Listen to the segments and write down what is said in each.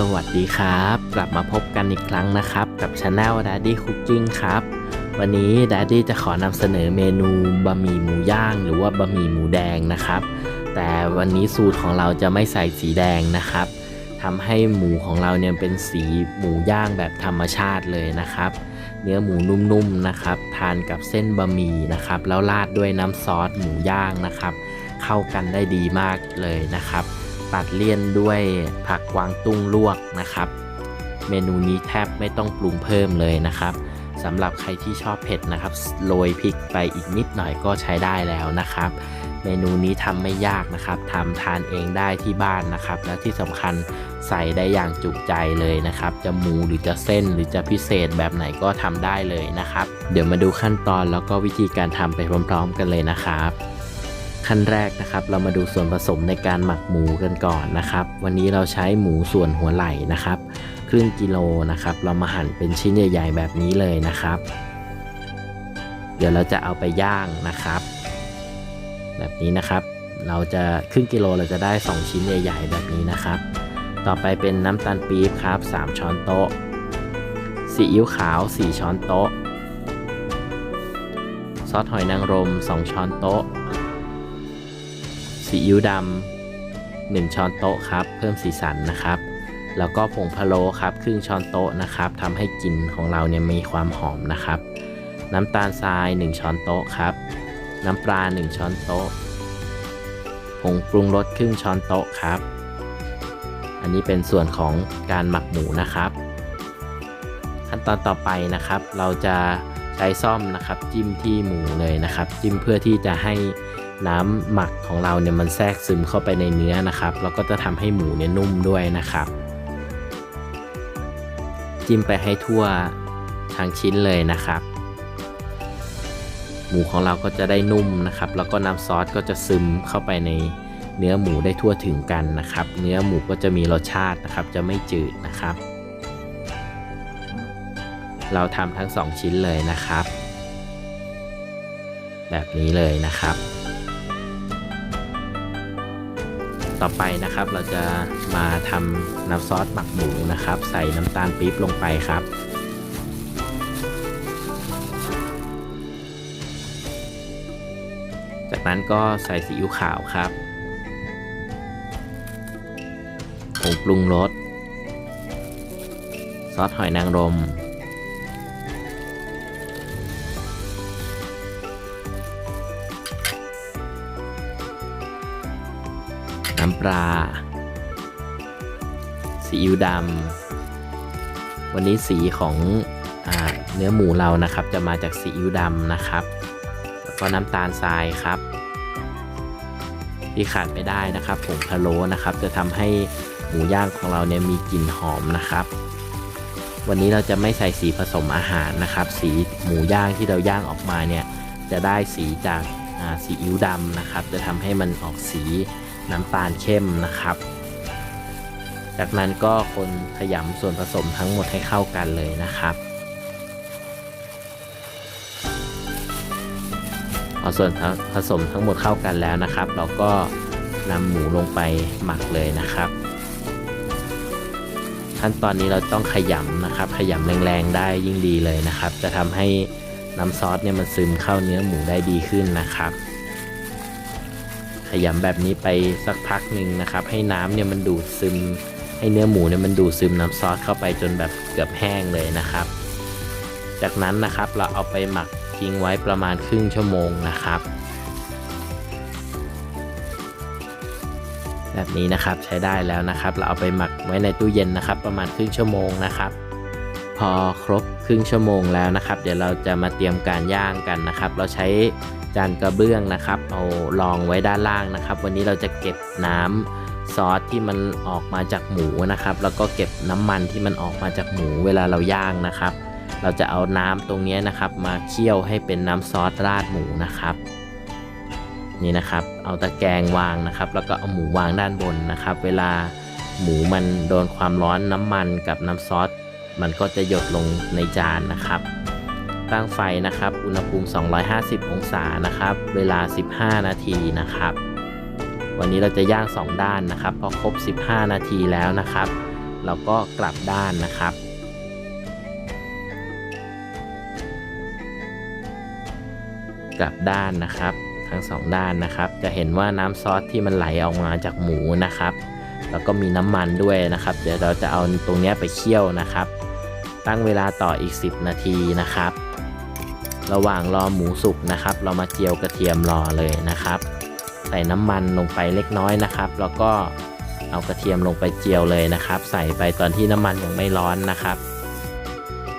สวัสดีครับ กลับมาพบกันอีกครั้งนะครับ กับช anel Daddy Cooking ครับ วันนี้ Daddy จะขอนำเสนอเมนูบะหมี่หมูย่าง หรือว่าบะหมี่หมูแดงนะครับ แต่วันนี้สูตรของเราจะไม่ใส่สีแดงนะครับทำให้หมูของเราเนี่ยเป็นสีหมูย่างแบบธรรมชาติเลยนะครับ เนื้อหมูนุ่มๆนะครับ ทานกับเส้นบะหมี่นะครับ แล้วราดด้วยน้ำซอสหมูย่างนะครับ เข้ากันได้ดีมากเลยนะครับ ตัดเลี่ยนด้วยผักกวางตุ้งลวกนะครับ เมนูนี้แทบไม่ต้องปรุงเพิ่มเลยนะครับสำหรับใครที่ชอบเผ็ดนะครับโรยพริกไปอีกนิดหน่อยก็ใช้ได้แล้วนะครับ เมนูนี้ทำไม่ยากนะครับทำทานเองได้ที่บ้านนะครับ และที่สำคัญใส่ได้อย่างจุใจเลยนะครับ จะหมูหรือจะเส้นหรือจะพิเศษแบบไหนก็ทำได้เลยนะครับ เดี๋ยวมาดูขั้นตอนแล้วก็วิธีการทำไปพร้อม ๆ กันเลยนะครับ ขั้นแรกนะครับ เรามาดูส่วนผสมในการหมักหมูกันก่อนนะครับ วันนี้เราใช้หมูส่วนหัวไหล่นะครับ ครึ่งกิโลนะครับ เรามาหั่นเป็นชิ้นใหญ่ ๆ แบบนี้เลยนะครับ เดี๋ยวเราจะเอาไปย่างนะครับ แบบนี้นะครับ เราจะครึ่งกิโลเราจะได้ 2 ชิ้นใหญ่ ๆ แบบนี้นะครับ ต่อไปเป็นน้ำตาลปี๊บครับ 3 ช้อนโต๊ะซีอิ๊วขาว 4 ช้อนโต๊ะ ซอสหอยนางรม 2 ช้อนโต๊ะ ซีอิ๊วดำ1ช้อนโต๊ะครับ เพิ่มสีสันนะครับ แล้วก็ผงพะโล้ครับ ครึ่งช้อนโต๊ะนะครับทำให้กลิ่นของเราเนี่ยมีความหอมนะครับ น้ำตาลทราย 1 ช้อนโต๊ะครับ น้ำปลา 1 ช้อนโต๊ะ ผงปรุงรสครึ่งช้อนโต๊ะครับ อันนี้เป็นส่วนของการหมักหมูนะครับ ขั้นตอนต่อไปนะครับ เราจะใช้ซ่อมนะครับ จิ้มที่หมูเลยนะครับ จิ้มเพื่อที่จะให้ น้ำหมักของเราเนี่ยมันแทรกซึมเข้าไปในเนื้อนะครับ แล้วก็จะทำให้หมูเนี่ยนุ่มด้วยนะครับ จิ้มไปให้ทั่วทั้งชิ้นเลยนะครับ หมูของเราก็จะได้นุ่มนะครับ แล้วก็น้ำซอสก็จะซึมเข้าไปในเนื้อหมูได้ทั่วถึงกันนะครับ เนื้อหมูก็จะมีรสชาตินะครับ จะไม่จืดนะครับ เราทำทั้งสองชิ้นเลยนะครับ แบบนี้เลยนะครับ ต่อไปนะครับเราจะมาทำน้ำซอสหมักหมูนะครับ ใส่น้ำตาลปี๊บลงไปครับ จากนั้นก็ใส่ซีอิ๊วขาวครับผงปรุงรสซอสหอยนางรม น้ำปลาซีอิ๊วดำวันนี้สีของอเนื้อหมูเรานะครับ จะมาจากซีอิ๊วดำนะครับ แล้วก็น้ำตาลทรายครับ ที่ขาดไม่ได้นะครับผงพะโล้นะครับ จะทำให้หมูย่างของเราเนี่ยมีกลิ่นหอมนะครับ วันนี้เราจะไม่ใส่สีผสมอาหารนะครับ สีหมูย่างที่เราย่างออกมาเนี่ยจะได้สีจากซีอิ๊วดำนะครับ จะทำให้มันออกสี น้ำตาลเข้มนะครับ จากนั้นก็คนขยำส่วนผสมทั้งหมดให้เข้ากันเลยนะครับพอส่วนผสมทั้งหมดเข้ากันแล้วนะครับ เราก็นำหมูลงไปหมักเลยนะครับ ขั้นตอนนี้เราต้องขยำนะครับ ขยำแรงๆได้ยิ่งดีเลยนะครับ จะทำให้น้ำซอสเนี่ยมันซึมเข้าเนื้อหมูได้ดีขึ้นนะครับ ยำแบบนี้ไปสักพักหนึ่งนะครับ ให้น้ำเนี่ยมันดูดซึม ให้เนื้อหมูเนี่ยมันดูดซึมน้ำซอสเข้าไปจนแบบเกือบแห้งเลยนะครับ จากนั้นนะครับเราเอาไปหมักทิ้งไว้ประมาณครึ่งชั่วโมงนะครับ แบบนี้นะครับใช้ได้แล้วนะครับ เราเอาไปหมักไว้ในตู้เย็นนะครับ ประมาณครึ่งชั่วโมงนะครับ พอครบครึ่งชั่วโมงแล้วนะครับ เดี๋ยวเราจะมาเตรียมการย่างกันนะครับ เราใช้ จานกระเบื้องนะครับ เอารองไว้ด้านล่างนะครับ วันนี้เราจะเก็บน้ำซอสที่มันออกมาจากหมูนะครับ แล้วก็เก็บน้ำมันที่มันออกมาจากหมูเวลาเราย่างนะครับ เราจะเอาน้ำตรงนี้นะครับ มาเคี่ยวให้เป็นน้ำซอสราดหมูนะครับ นี่นะครับ เอาตะแกรงวางนะครับ แล้วก็เอาหมูวางด้านบนนะครับ เวลาหมูมันโดนความร้อนน้ำมันกับน้ำซอสมันก็จะหยดลงในจานนะครับ ตั้งไฟนะครับ อุณหภูมิ 250 องศานะครับ เวลา 15 นาทีนะครับ วันนี้เราจะย่าง 2 ด้านนะครับ พอครบ 15 นาทีแล้วนะครับ เราก็กลับด้านนะครับกลับด้านนะครับ ทั้งสองด้านนะครับ จะเห็นว่าน้ำซอสที่มันไหลออกมาจากหมูนะครับ แล้วก็มีน้ำมันด้วยนะครับ เดี๋ยวเราจะเอาตรงนี้ไปเคี่ยวนะครับ ตั้งเวลาต่ออีก 10 นาทีนะครับ ระหว่างรอหมูสุกนะครับ เรามาเจียวกระเทียมรอเลยนะครับ ใส่น้ำมันลงไปเล็กน้อยนะครับ แล้วก็เอากระเทียมลงไปเจียวเลยนะครับ ใส่ไปตอนที่น้ำมันยังไม่ร้อนนะครับ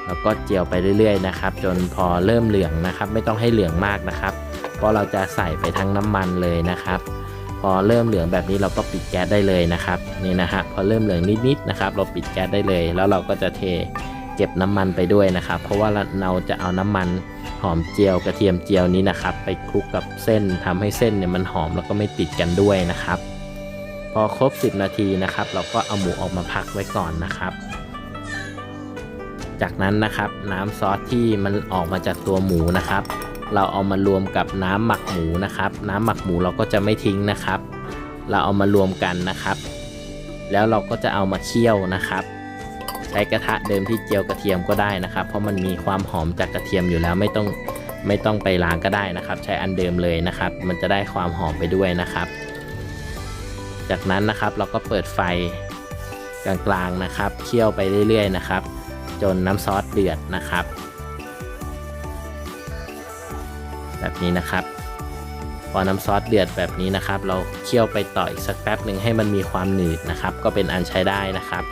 แล้วก็เจียวไปเรื่อยๆนะครับ จนพอเริ่มเหลืองนะครับ ไม่ต้องให้เหลืองมากนะครับ เพราะเราจะใส่ไปทั้งน้ำมันเลยนะครับ พอเริ่มเหลืองแบบนี้เราก็ปิดแก๊สได้เลยนะครับนี่นะฮะพอเริ่มเหลืองนิดๆนะครับ เราปิดแก๊สได้เลย แล้วเราก็จะเทเก็บน้ำมันไปด้วยนะครับ เพราะว่าเราจะเอาน้ำมัน หอมเจียวกระเทียมเจียวนี้นะครับ ไปคลุกกับเส้นทำให้เส้นเนี่ยมันหอมแล้วก็ไม่ติดกันด้วยนะครับ พอครบ 10 นาทีนะครับ เราก็เอาหมูออกมาพักไว้ก่อนนะครับ จากนั้นนะครับน้ำซอสที่มันออกมาจากตัวหมูนะครับ เราเอามารวมกับน้ำหมักหมูนะครับ น้ำหมักหมูเราก็จะไม่ทิ้งนะครับ เราเอามารวมกันนะครับ แล้วเราก็จะเอามาเคี่ยวนะครับ ใช้กระทะเดิมที่เจียวกระเทียมก็ได้นะครับ เพราะมันมีความหอมจากกระเทียมอยู่แล้วไม่ต้องไม่ต้องไปล้างก็ได้นะครับ ใช้อันเดิมเลยนะครับ มันจะได้ความหอมไปด้วยนะครับ จากนั้นนะครับเราก็เปิดไฟกลางๆนะครับเคี่ยวไปเรื่อยๆนะครับ จนน้ำซอสเดือดนะครับ แบบนี้นะครับ พอน้ำซอสเดือดแบบนี้นะครับ เราเคี่ยวไปต่ออีกสักแป๊บหนึ่งให้มันมีความหนืดนะครับ ก็เป็นอันใช้ได้นะครับ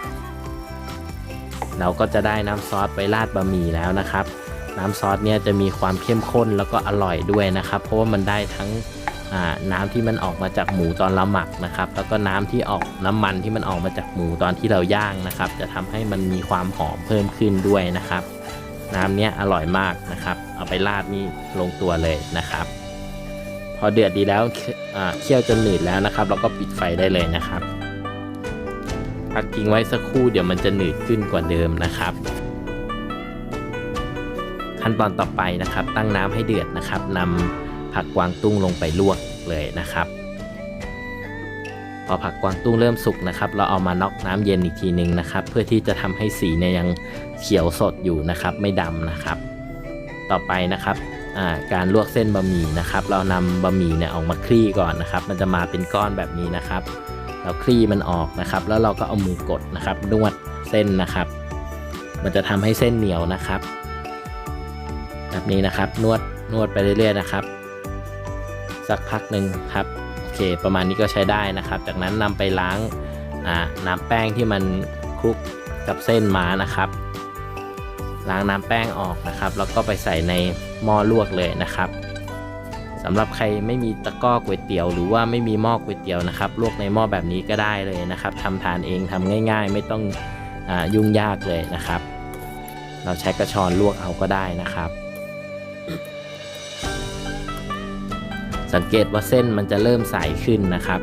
เราก็จะได้น้ำซอสไว้ราดบะหมี่แล้วนะครับ น้ำซอสเนี่ยจะมีความเข้มข้นแล้วก็อร่อยด้วยนะครับ เพราะว่ามันได้ทั้งน้ำที่มันออกมาจากหมูตอนเราหมักนะครับ แล้วก็น้ำที่ออกน้ำมันที่มันออกมาจากหมูตอนที่เราย่างนะครับ จะทำให้มันมีความหอมเพิ่มขึ้นด้วยนะครับ น้ำเนี้ยอร่อยมากนะครับ เอาไปราดนี่ลงตัวเลยนะครับ พอเดือดดีแล้วเคี่ยวจนหนืดแล้วนะครับ เราก็ปิดไฟได้เลยนะครับ พักทิ้งไว้สักครู่เดี๋ยวมันจะหนืดขึ้นกว่าเดิมนะครับ ขั้นตอนต่อไปนะครับ ตั้งน้ำให้เดือดนะครับนำผักกวางตุ้งลงไปลวกเลยนะครับ พอผักกวางตุ้งเริ่มสุกนะครับ เราเอามาน็อกน้ำเย็นอีกทีหนึ่งนะครับ เพื่อที่จะทำให้สีเนี่ยยังเขียวสดอยู่นะครับ ไม่ดำนะครับ ต่อไปนะครับการลวกเส้นบะหมี่นะครับ เรานำบะหมี่เนี่ยออกมาคลี่ก่อนนะครับ มันจะมาเป็นก้อนแบบนี้นะครับ เราคลี่มันออกนะครับ แล้วเราก็เอามือกดนะครับนวดเส้นนะครับ มันจะทำให้เส้นเหนียวนะครับ แบบนี้นะครับนวดนวดไปเรื่อยๆนะครับ สักพักหนึ่งครับโอเค ประมาณนี้ก็ใช้ได้นะครับ จากนั้นนำไปล้างน้ำแป้งที่มันคลุกกับเส้นมานะครับ ล้างน้ำแป้งออกนะครับ แล้วก็ไปใส่ในหม้อลวกเลยนะครับ สำหรับใครไม่มีตะกร้อก๋วยเตี๋ยวหรือว่าไม่มีหม้อก๋วยเตี๋ยวนะครับลวกในหม้อแบบนี้ก็ได้เลยนะครับทำทานเองทำง่าย ๆ ไม่ต้องอยุ่งยากเลยนะครับ เราใช้กระชอนลวกเอาก็ได้นะครับ สังเกตว่าเส้นมันจะเริ่มใสขึ้นนะครับ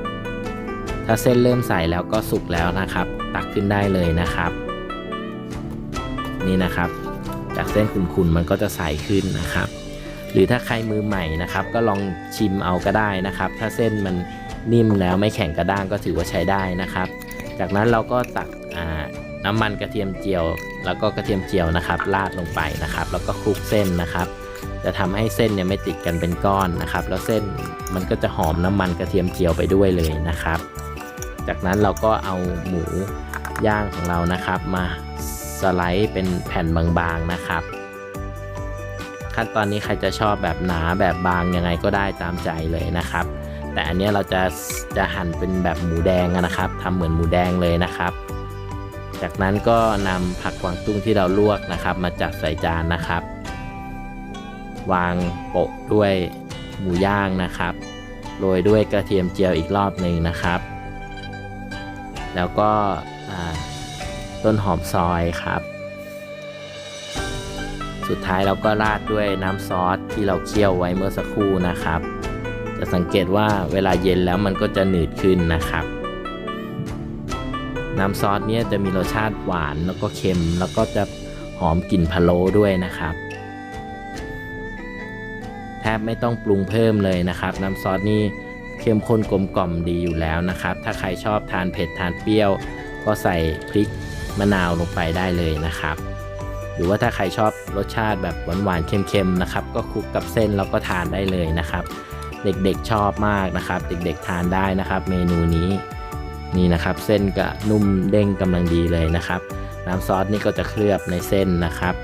ถ้าเส้นเริ่มใสแล้วก็สุกแล้วนะครับ ตักขึ้นได้เลยนะครับ นี่นะครับ จากเส้นขุ่นๆมันก็จะใสขึ้นนะครับ หรือถ้าใครมือใหม่นะครับ ก็ลองชิมเอาก็ได้นะครับ ถ้าเส้นมันนิ่มแล้วไม่แข็งกระด้างก็ถือว่าใช้ได้นะครับ จากนั้นเราก็ตักน้ำมันกระเทียมเจียว แล้วก็กระเทียมเจียวนะครับราดลงไปนะครับ แล้วก็คลุกเส้นนะครับ จะทำให้เส้นเนี่ยไม่ติดกันเป็นก้อนนะครับ แล้วเส้นมันก็จะหอมน้ำมันกระเทียมเจียวไปด้วยเลยนะครับ จากนั้นเราก็เอาหมูย่างของเรานะครับ มาสไลด์เป็นแผ่นบางๆนะครับ ขั้นตอนนี้ใครจะชอบแบบหนาแบบบางยังไงก็ได้ตามใจเลยนะครับ แต่อันนี้เราจะจะหั่นเป็นแบบหมูแดงนะครับทำเหมือนหมูแดงเลยนะครับ จากนั้นก็นำผักกวางตุ้งที่เราลวกนะครับ มาจัดใส่จานนะครับ วางโปะด้วยหมูย่างนะครับโรยด้วยกระเทียมเจียวอีกรอบหนึ่งนะครับ แล้วก็ต้นหอมซอยครับ สุดท้ายเราก็ราดด้วยน้ำซอสที่เราเคี่ยวไว้เมื่อสักครู่นะครับ จะสังเกตว่าเวลาเย็นแล้วมันก็จะหนืดขึ้นนะครับ น้ำซอสเนี้ยจะมีรสชาติหวานแล้วก็เค็ม แล้วก็จะหอมกลิ่นพะโล้ด้วยนะครับแทบไม่ต้องปรุงเพิ่มเลยนะครับ น้ำซอสนี่เข้มข้นกลมกล่อมดีอยู่แล้วนะครับ ถ้าใครชอบทานเผ็ดทานเปรี้ยว ก็ใส่พริกมะนาวลงไปได้เลยนะครับ หรือว่าถ้าใครชอบรสชาติแบบหวานๆเค็มๆนะครับ ก็คลุกกับเส้นแล้วก็ทานได้เลยนะครับ เด็กๆชอบมากนะครับ เด็กๆทานได้นะครับ เมนูนี้นี่นะครับ เส้นก็นุ่มเด้งกำลังดีเลยนะครับ น้ำซอสนี่ก็จะเคลือบในเส้นนะครับ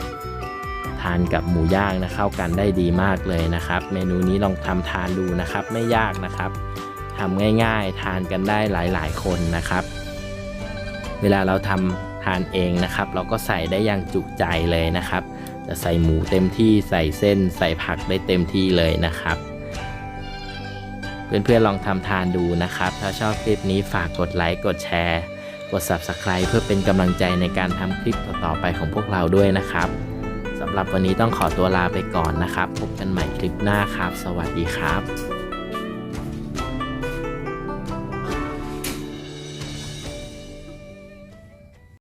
ทานกับหมูย่างนะเข้ากันได้ดีมากเลยนะครับ เมนูนี้ลองทำทานดูนะครับ ไม่ยากนะครับทำง่าย ๆ ทานกันได้หลาย ๆ คนนะครับ เวลาเราทำานเองนะครับ เราก็ใส่ได้อย่างจุใจเลยนะครับ จะใส่หมูเต็มที่ใส่เส้น ใส่ผักได้เต็มที่เลยนะครับ เพื่อนๆลองทำทานดูนะครับ ถ้าชอบคลิปนี้ฝากกดไลค์กดแชร์กด Subscribe เพื่อเป็นกำลังใจในการทำคลิปต่อๆไปของพวกเราด้วยนะครับสำหรับวันนี้ต้องขอตัวลาไปก่อนนะครับ พบกันใหม่คลิปหน้าครับ สวัสดีครับ